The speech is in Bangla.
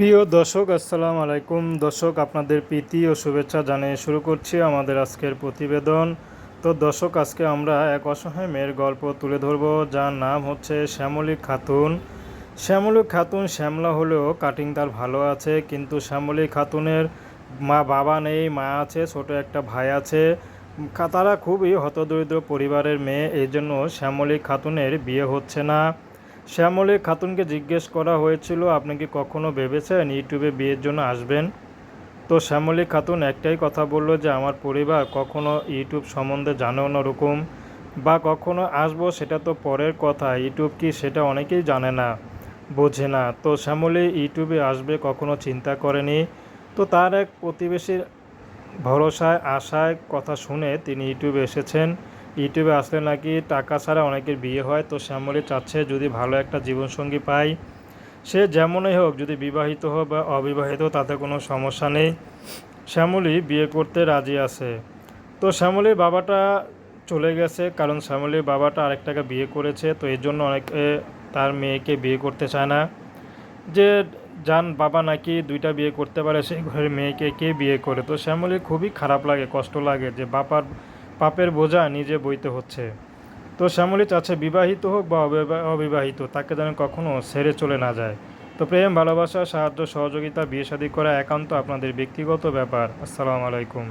প্রিয় দর্শক, আসসালামু আলাইকুম। দর্শক, আপনাদের প্রীতি ও শুভেচ্ছা জানিয়ে শুরু করছি আমাদের আজকের প্রতিবেদন। তো দর্শক, আজকে আমরা এক অসহায় মেয়ের গল্প তুলে ধরব, যার নাম হচ্ছে শ্যামলী খাতুন। শ্যামলী খাতুন শ্যামলা হলেও কাটিং তার ভালো আছে, কিন্তু শ্যামলী খাতুনের মা বাবা নেই, মা আছে, ছোট একটা ভাই আছে। তারা খুবই হতদরিদ্র পরিবারের মেয়ে এই জন্য শ্যামলী খাতুনের বিয়ে হচ্ছে না। শ্যামলী খাতুনকে জিজ্ঞেস করা হয়েছিল, আপনি কি কখনো ভেবেছেন ইউটিউবে বিয়ের জন্য আসবেন? তো শ্যামলী খাতুন একটাই কথা বলল যে, আমার পরিবার কখনো ইউটিউব সম্বন্ধে জানেও না ওরকম, বা কখনো আসব সেটা তো পরের কথা, ইউটিউব কি সেটা অনেকেই জানে না, বোঝে না। তো শ্যামলী, ইউটিউবে আসবে কখনো চিন্তা করেনি? তো তার এক প্রতিবেশীর ভরসায়, আশায় কথা শুনে তিনি ইউটিউবে এসেছেন। ইউটিউবে আসলে নাকি টাকা ছাড়া অনেকের বিয়ে হয়, তো শ্যামলী চাচ্ছে যদি ভালো একটা জীবনসঙ্গী পায়। সে যেমনই হোক, যদি বিবাহিত হোক বা অবিবাহিত, তাতে কোনো সমস্যা নেই। শ্যামলী বিয়ে করতে রাজি আছে। তো শ্যামলীর বাবাটা চলে গেছে, কারণ শ্যামলীর বাবাটা আরেকটাকে বিয়ে করেছে, তো এর জন্য অনেকে তার মেয়েকে বিয়ে করতে চায় না। যে যান বাবা নাকি দুইটা বিয়ে করতে পারে, সেই ঘরের মেয়েকে কে বিয়ে করে? তো শ্যামলীর খুবই খারাপ লাগে, কষ্ট লাগে যে বাপার পাপের বোঝা নিজে বইতে হচ্ছে। তো শ্যামলী চাচ্ছে বিবাহিত হোক বা অবিবা- অবিবাহিত, তাকে যেন কখনও সেরে চলে না যায়। তো প্রেম, ভালোবাসা, সাহায্য, সহযোগিতা, বিয়ে শাদী করা একান্ত আপনাদের ব্যক্তিগত ব্যাপার। আসসালামু আলাইকুম।